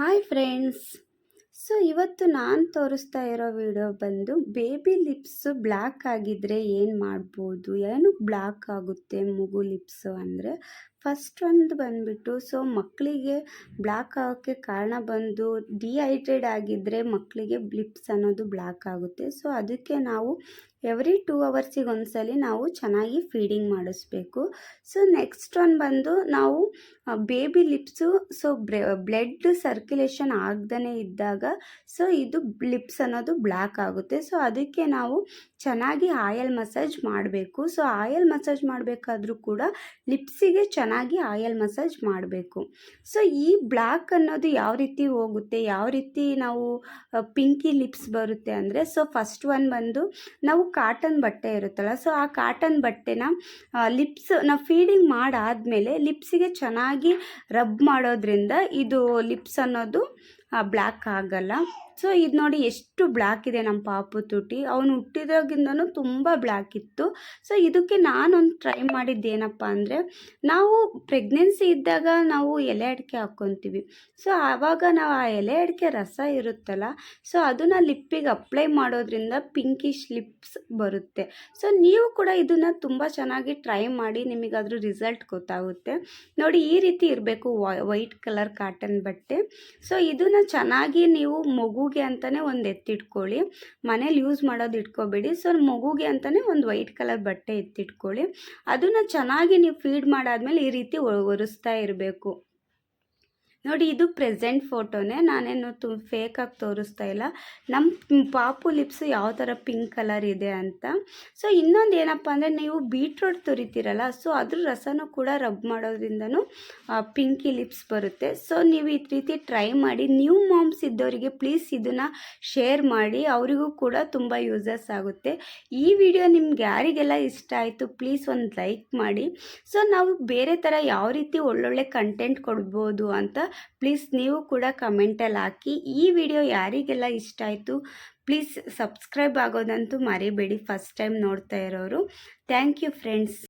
Hi friends so ಇವತ್ತು ನಾನು ತೋರಿಸ್ತಾ ಇರೋ ವಿಡಿಯೋ ಬಂದು ಬೇಬಿ ಲಿಪ್ಸು ಬ್ಲ್ಯಾಕ್ ಆಗಿದ್ದರೆ ಏನು ಮಾಡ್ಬೋದು? ಏನು ಬ್ಲ್ಯಾಕ್ ಆಗುತ್ತೆ ಮಗು ಲಿಪ್ಸು ಅಂದರೆ? ಫಸ್ಟ್ ಒಂದು ಬಂದುಬಿಟ್ಟು ಸೊ ಮಕ್ಕಳಿಗೆ ಬ್ಲ್ಯಾಕ್ ಆಗೋಕ್ಕೆ ಕಾರಣ ಬಂದು ಡಿಹೈಡ್ರೇಟ್ ಆಗಿದ್ದರೆ ಮಕ್ಕಳಿಗೆ ಲಿಪ್ಸ್ ಅನ್ನೋದು ಬ್ಲ್ಯಾಕ್ ಆಗುತ್ತೆ. ಸೊ ಅದಕ್ಕೆ ನಾವು ಎವ್ರಿ ಟೂ ಅವರ್ಸಿಗೆ ಒಂದ್ಸಲಿ ನಾವು ಚೆನ್ನಾಗಿ ಫೀಡಿಂಗ್ ಮಾಡಿಸ್ಬೇಕು. ಸೊ ನೆಕ್ಸ್ಟ್ ಒನ್ ಬಂದು ನಾವು baby lips so blood circulation ಆಗ್ದೇ ಇದ್ದಾಗ ಸೊ ಇದು ಲಿಪ್ಸ್ ಅನ್ನೋದು ಬ್ಲ್ಯಾಕ್ ಆಗುತ್ತೆ. ಸೊ ಅದಕ್ಕೆ ನಾವು ಚೆನ್ನಾಗಿ ಆಯಲ್ ಮಸಾಜ್ ಮಾಡಬೇಕು. ಸೊ ಆಯಲ್ ಮಸಾಜ್ ಮಾಡಬೇಕಾದ್ರೂ ಕೂಡ ಲಿಪ್ಸಿಗೆ ಚೆನ್ನಾಗಿ ಆಯಲ್ ಮಸಾಜ್ ಮಾಡಬೇಕು. ಸೊ, ಈ ಬ್ಲ್ಯಾಕ್ ಅನ್ನೋದು ಯಾವ ರೀತಿ ಹೋಗುತ್ತೆ, ಯಾವ ರೀತಿ ನಾವು ಪಿಂಕಿ ಲಿಪ್ಸ್ ಬರುತ್ತೆ ಅಂದರೆ, ಸೊ, ಫಸ್ಟ್ ಒನ್ ಬಂದು ನಾವು ಕಾಟನ್ ಬಟ್ಟೆ ಇರುತ್ತಲ್ಲ, ಸೊ, ಆ ಕಾಟನ್ ಬಟ್ಟೆನ ಲಿಪ್ಸ್ ನಾವು ಫೀಡಿಂಗ್ ಮಾಡಾದಮೇಲೆ ಲಿಪ್ಸಿಗೆ ಚೆನ್ನಾಗಿ ರಬ್ ಮಾಡೋದ್ರಿಂದ ಇದು ಲಿಪ್ಸ್ ಅನ್ನೋದು ಬ್ಲ್ಯಾಕ್ ಆಗಲ್ಲ. ಸೊ, ಇದು ನೋಡಿ ಎಷ್ಟು ಬ್ಲ್ಯಾಕ್ ಇದೆ ನಮ್ಮ ಪಾಪು ತುಟಿ. ಅವನು ಹುಟ್ಟಿದಾಗಿಂದನು ತುಂಬ ಬ್ಲ್ಯಾಕ್ ಇತ್ತು. ಸೊ, ಇದಕ್ಕೆ ನಾನೊಂದು ಟ್ರೈ ಮಾಡಿದ್ದೇನಪ್ಪ ಅಂದರೆ, ನಾವು ಪ್ರೆಗ್ನೆನ್ಸಿ ಇದ್ದಾಗ ನಾವು ಎಲೆ ಅಡಿಕೆ ಹಾಕ್ಕೊತೀವಿ ಸೊ, ಆವಾಗ ನಾವು ಆ ಎಲೆ ಅಡಿಕೆ ರಸ ಇರುತ್ತಲ್ಲ, ಸೊ, ಅದನ್ನು ಲಿಪ್ಪಿಗೆ ಅಪ್ಲೈ ಮಾಡೋದ್ರಿಂದ ಪಿಂಕಿಶ್ ಲಿಪ್ಸ್ ಬರುತ್ತೆ. ಸೊ, ನೀವು ಕೂಡ ಇದನ್ನು ತುಂಬ ಚೆನ್ನಾಗಿ ಟ್ರೈ ಮಾಡಿ, ನಿಮಗಾದ್ರು ರಿಸಲ್ಟ್ ಗೊತ್ತಾಗುತ್ತೆ. ನೋಡಿ, ಈ ರೀತಿ ಇರಬೇಕು ವೈಟ್ ಕಲರ್ ಕಾಟನ್ ಬಟ್ಟೆ. ಸೊ, ಇದನ್ನು ಚೆನ್ನಾಗಿ ನೀವು ಮಗು ಮಗುಗೆ ಅಂತಲೇ ಒಂದು ಎತ್ತಿಟ್ಕೊಳ್ಳಿ. ಮನೇಲಿ ಯೂಸ್ ಮಾಡೋದು ಇಟ್ಕೋಬೇಡಿ. ಸೊ ಮಗುಗೆ ಅಂತಲೇ ಒಂದು ವೈಟ್ ಕಲರ್ ಬಟ್ಟೆ ಎತ್ತಿಟ್ಕೊಳ್ಳಿ. ಅದನ್ನು ಚೆನ್ನಾಗಿ ನೀವು ಫೀಡ್ ಮಾಡಾದಮೇಲೆ ಈ ರೀತಿ ಒರೆಸ್ತಾ ಇರಬೇಕು. ನೋಡಿ, ಇದು ಪ್ರೆಸೆಂಟ್ ಫೋಟೋನೇ. ನಾನೇನು ತು ಫೇಕಾಗಿ ತೋರಿಸ್ತಾ ಇಲ್ಲ. ನಮ್ಮ ಪಾಪು ಲಿಪ್ಸು ಯಾವ ಥರ ಪಿಂಕ್ ಕಲರ್ ಇದೆ ಅಂತ. ಸೊ ಇನ್ನೊಂದು ಏನಪ್ಪ ಅಂದರೆ, ನೀವು ಬೀಟ್ರೋಟ್ ತುರಿತೀರಲ್ಲ ಸೊ ಅದ್ರ ರಸನೂ ಕೂಡ ರಬ್ ಮಾಡೋದ್ರಿಂದನೂ ಪಿಂಕಿ ಲಿಪ್ಸ್ ಬರುತ್ತೆ. ಸೊ ನೀವು ಈ ರೀತಿ ಟ್ರೈ ಮಾಡಿ ನ್ಯೂ ಮಾಮ್ಸ್ ಇದ್ದವರಿಗೆ ಪ್ಲೀಸ್ ಇದನ್ನು ಶೇರ್ ಮಾಡಿ, ಅವರಿಗೂ ಕೂಡ ತುಂಬ ಯೂಸಸ್ ಆಗುತ್ತೆ. ಈ ವಿಡಿಯೋ ನಿಮ್ಗೆ ಯಾರಿಗೆಲ್ಲ ಇಷ್ಟ ಆಯಿತು ಪ್ಲೀಸ್ ಒಂದು ಲೈಕ್ ಮಾಡಿ. ಸೊ ನಾವು ಬೇರೆ ಥರ ಯಾವ ರೀತಿ ಒಳ್ಳೊಳ್ಳೆ ಕಂಟೆಂಟ್ ಕೊಡ್ಬೋದು ಅಂತ ಪ್ಲೀಸ್ ನೀವು ಕೂಡ ಕಮೆಂಟಲ್ಲಿ ಹಾಕಿ. ಈ ವಿಡಿಯೋ ಯಾರಿಗೆಲ್ಲ ಇಷ್ಟ ಆಯಿತು, ಪ್ಲೀಸ್ ಸಬ್ಸ್ಕ್ರೈಬ್ ಆಗೋದಂತೂ ಮರಿಬೇಡಿ. ಫಸ್ಟ್ ಟೈಮ್ ನೋಡ್ತಾ ಇರೋರು, ಥ್ಯಾಂಕ್ ಯು ಫ್ರೆಂಡ್ಸ್.